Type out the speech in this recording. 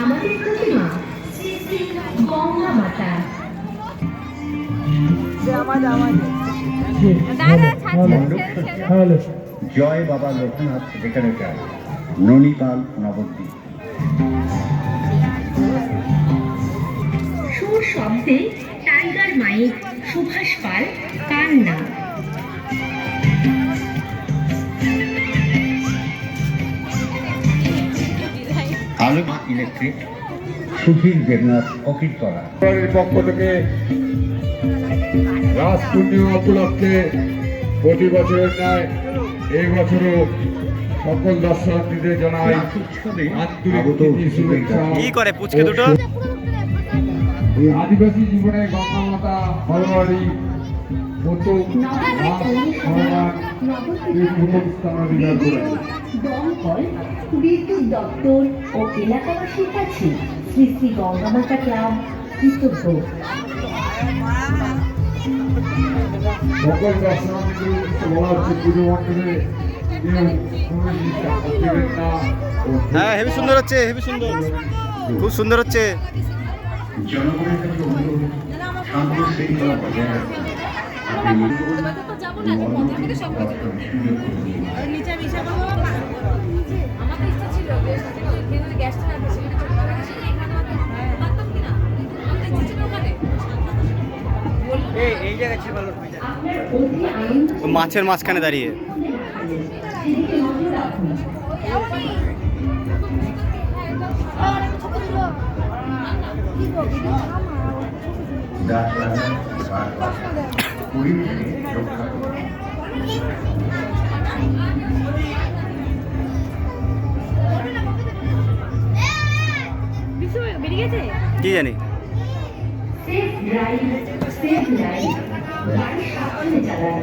আমাদের প্রতিমা শ্রী শ্রী গঙ্গা মাতা। জয় বাবা লোকনাথ যেখানে যায়। ননিপাল নবদ্বীপ। সুর শব্দে টাইগার মাইক সুভাষ পাল কান্না। আলোক ইলেকট্রিক সুধীর দেবনাথ অকিরতলা পক্ষ থেকে রাস পূর্ণিমা উপলক্ষে প্রতি বছরের ন্যায় এই বছরও সকল দর্শনার্থীদের জানাই আন্তরিক শুভেচ্ছা। কি করে পুচকে দুটো? এই আদিবাসী জীবনে গঙ্গা মাতা ফলবাড়ি প্রথম রাস ভগবান এই প্রথম স্থান দমকল বিদ্যুৎ দপ্তর ও এলাকাবাসীর কাছে শ্রী শ্রী গঙ্গামাতা ক্লাব কৃতজ্ঞ। সকল বলা হচ্ছে পুজো মণ্ডপে হ্যাঁ হেভি সুন্দর হচ্ছে হেভি সুন্দর। খুব সুন্দর হচ্ছে। জনগণের কাছে অনুরোধ শান্ত শৃঙ্খলা বজায় আপনি। নিচে মিশে বিশু মাঝখানে দাঁড়িয়ে। কি জানি? সেফ ড্রাইভ সেফ লাইফ গাড়ি সাবধানে চালান